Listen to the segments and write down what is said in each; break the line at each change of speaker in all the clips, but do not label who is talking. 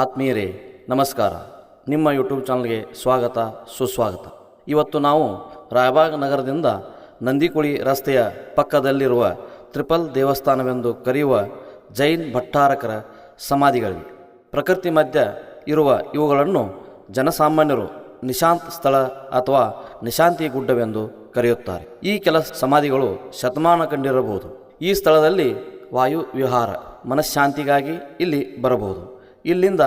ಆತ್ಮೀಯರೇ, ನಮಸ್ಕಾರ. ನಿಮ್ಮ ಯೂಟ್ಯೂಬ್ ಚಾನಲ್ಗೆ ಸ್ವಾಗತ, ಸುಸ್ವಾಗತ. ಇವತ್ತು ನಾವು ರಾಯಬಾಗ್ ನಗರದಿಂದ ನಂದಿಕುಳಿ ರಸ್ತೆಯ ಪಕ್ಕದಲ್ಲಿರುವ ತ್ರಿಪಲ್ ದೇವಸ್ಥಾನವೆಂದು ಕರೆಯುವ ಜೈನ್ ಭಟ್ಟಾರಕರ ಸಮಾಧಿಗಳಿವೆ ಪ್ರಕೃತಿ ಮಧ್ಯ ಇರುವ ಇವುಗಳನ್ನು ಜನಸಾಮಾನ್ಯರು ನಿಶಾಂತ್ ಸ್ಥಳ ಅಥವಾ ನಿಶಾಂತಿ ಗುಡ್ಡವೆಂದು ಕರೆಯುತ್ತಾರೆ. ಈ ಕೆಲ ಸಮಾಧಿಗಳು ಶತಮಾನ ಕಂಡಿರಬಹುದು. ಈ ಸ್ಥಳದಲ್ಲಿ ವಾಯು ವಿಹಾರ, ಮನಃಶಾಂತಿಗಾಗಿ ಇಲ್ಲಿ ಬರಬಹುದು. ಇಲ್ಲಿಂದ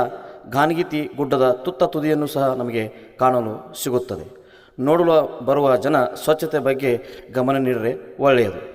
ಗಾನಗೀತಿ ಗುಡ್ಡದ ತುತ್ತ ತುದಿಯನ್ನು ಸಹ ನಮಗೆ ಕಾಣಲು ಸಿಗುತ್ತದೆ. ನೋಡಲು ಬರುವ ಜನ ಸ್ವಚ್ಛತೆ ಬಗ್ಗೆ ಗಮನ ನೀಡಿದರೆ ಒಳ್ಳೆಯದು.